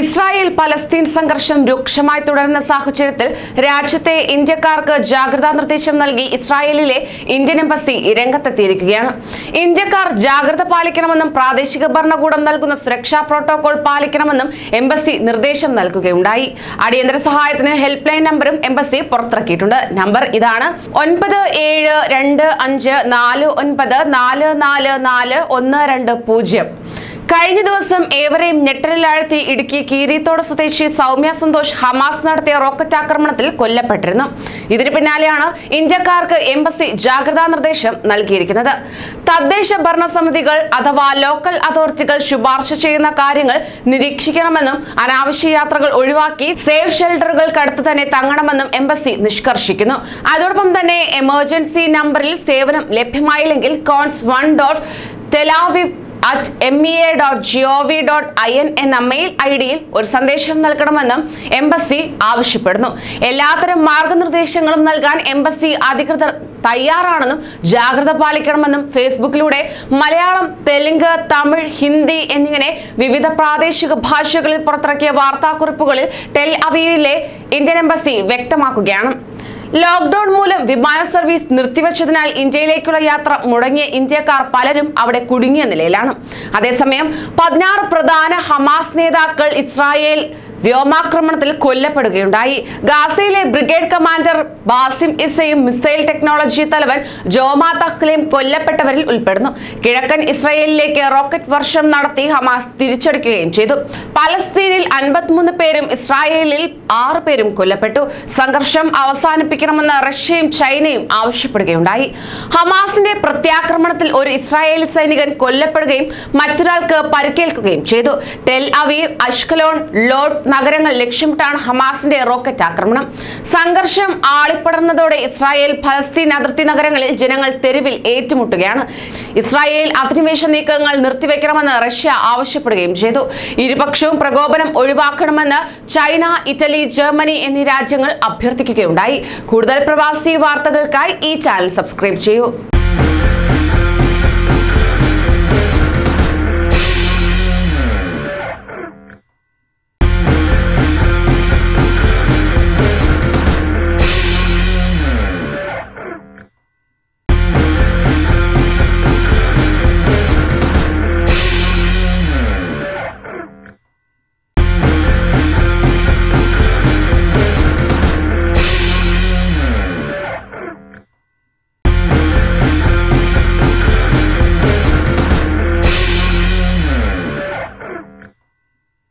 Israel Palestine സംഘർഷം രൂക്ഷമായി തുടരുന്ന സാഹചര്യത്തിൽ രാജ്യത്തെ ഇന്ത്യക്കാർക്ക് ജാഗ്രതാ നിർദ്ദേശം നൽകി ഇസ്രായേലിലെ ഇന്ത്യൻ എംബസി രംഗത്തെത്തിയിരിക്കുകയാണ്. ഇന്ത്യക്കാർ ജാഗ്രത പാലിക്കണമെന്നും പ്രാദേശിക ഭരണകൂടം നൽകുന്ന സുരക്ഷാ പ്രോട്ടോകോൾ പാലിക്കണമെന്നും എംബസി നിർദ്ദേശം നൽകുകയുണ്ടായി. അടിയന്തര സഹായത്തിന് ഹെൽപ്പ് ലൈൻ നമ്പറും എംബസി പുറത്തിറക്കിയിട്ടുണ്ട്. നമ്പർ ഇതാണ് ഒൻപത് ഏഴ് രണ്ട് അഞ്ച് നാല് ഒൻപത് നാല് നാല് നാല് ഒന്ന് രണ്ട് പൂജ്യം. കഴിഞ്ഞ ദിവസം ഏവരെയും ഞെട്ടലിലാഴ്ത്തി ഇടുക്കി കീരിത്തോട് സ്വദേശി സൗമ്യ സന്തോഷ് ഹമാസ് നടത്തിയ റോക്കറ്റ് ആക്രമണത്തിൽ കൊല്ലപ്പെട്ടിരുന്നു. ഇതിന് പിന്നാലെയാണ് ഇന്ത്യക്കാർക്ക് എംബസി ജാഗ്രതാ നിർദ്ദേശം നൽകിയിരിക്കുന്നത്. തദ്ദേശ ഭരണ സമിതികൾ അഥവാ ലോക്കൽ അതോറിറ്റികൾ ശുപാർശ ചെയ്യുന്ന കാര്യങ്ങൾ നിരീക്ഷിക്കണമെന്നും അനാവശ്യ യാത്രകൾ ഒഴിവാക്കി സേഫ് ഷെൽട്ടറുകൾക്കടുത്ത് തന്നെ തങ്ങണമെന്നും എംബസി നിഷ്കർഷിക്കുന്നു. അതോടൊപ്പം തന്നെ എമർജൻസി നമ്പറിൽ സേവനം ലഭ്യമായില്ലെങ്കിൽ cons one dot Tel Aviv at M E A dot G O V dot I N എന്ന മെയിൽ ഐ ഡിയിൽ ഒരു സന്ദേശം നൽകണമെന്നും എംബസി ആവശ്യപ്പെടുന്നു. എല്ലാത്തരം മാർഗനിർദ്ദേശങ്ങളും നൽകാൻ എംബസി അധികൃതർ തയ്യാറാണെന്നും ജാഗ്രത പാലിക്കണമെന്നും ഫേസ്ബുക്കിലൂടെ മലയാളം തെലുങ്ക് തമിഴ് ഹിന്ദി എന്നിങ്ങനെ വിവിധ പ്രാദേശിക ഭാഷകളിൽ പുറത്തിറക്കിയ വാർത്താക്കുറിപ്പുകളിൽ ടെൽ അവീവിലെ ഇന്ത്യൻ എംബസി വ്യക്തമാക്കുകയാണ്. ലോക്ക്ഡൌൺ മൂലം വിമാന സർവീസ് നിർത്തിവച്ചതിനാൽ ഇന്ത്യയിലേക്കുള്ള യാത്ര മുടങ്ങിയ ഇന്ത്യക്കാർ പലരും അവിടെ കുടുങ്ങിയ നിലയിലാണ്. അതേസമയം പതിനാറ് പ്രധാന ഹമാസ് നേതാക്കൾ ഇസ്രായേൽ വ്യോമാക്രമണത്തിൽ കൊല്ലപ്പെടുകയുണ്ടായി. ഗാസയിലെ ബ്രിഗേഡ് കമാൻഡർ ബാസിം ഇസയും മിസൈൽ ടെക്നോളജി തലവൻ ജോമാ തഹ്ലയും കൊല്ലപ്പെട്ടവരിൽ ഉൾപ്പെടുന്നു. കിഴക്കൻ ഇസ്രായേലിലേക്ക് റോക്കറ്റ് വർഷം നടത്തി ഹമാസ് തിരിച്ചടിക്കുകയും ചെയ്തു. പലസ്തീനിൽ അൻപത്തിമൂന്ന് പേരും ഇസ്രായേലിൽ ആറ് പേരും കൊല്ലപ്പെട്ടു. സംഘർഷം അവസാനിപ്പിക്കണമെന്ന് റഷ്യയും ചൈനയും ആവശ്യപ്പെടുകയുണ്ടായി. ഹമാസിന്റെ പ്രത്യാക്രമണത്തിൽ ഒരു ഇസ്രായേലി സൈനികൻ കൊല്ലപ്പെടുകയും മറ്റൊരാൾക്ക് പരിക്കേൽക്കുകയും ചെയ്തു. ടെൽ അവീവ് അഷ്കലോൺ ലോഡ് നഗരങ്ങൾ ലക്ഷ്യമിട്ടാണ് ഹമാസിന്റെ റോക്കറ്റ് ആക്രമണം. സംഘർഷം ആളിപ്പടർന്നതോടെ ഇസ്രായേൽ ഫലസ്തീൻ അതിർത്തി നഗരങ്ങളിൽ ജനങ്ങൾ തെരുവിൽ ഏറ്റുമുട്ടുകയാണ്. ഇസ്രായേൽ അധിനിവേശ നീക്കങ്ങൾ നിർത്തിവെക്കണമെന്ന് റഷ്യ ആവശ്യപ്പെടുകയും ചെയ്തു. ഇരുപക്ഷവും പ്രകോപനം ഒഴിവാക്കണമെന്ന് ചൈന ഇറ്റലി ജർമ്മനി എന്നീ രാജ്യങ്ങൾ അഭ്യർത്ഥിക്കുകയുണ്ടായി. കൂടുതൽ പ്രവാസി വാർത്തകൾക്കായി ഈ ചാനൽ സബ്സ്ക്രൈബ് ചെയ്യൂ.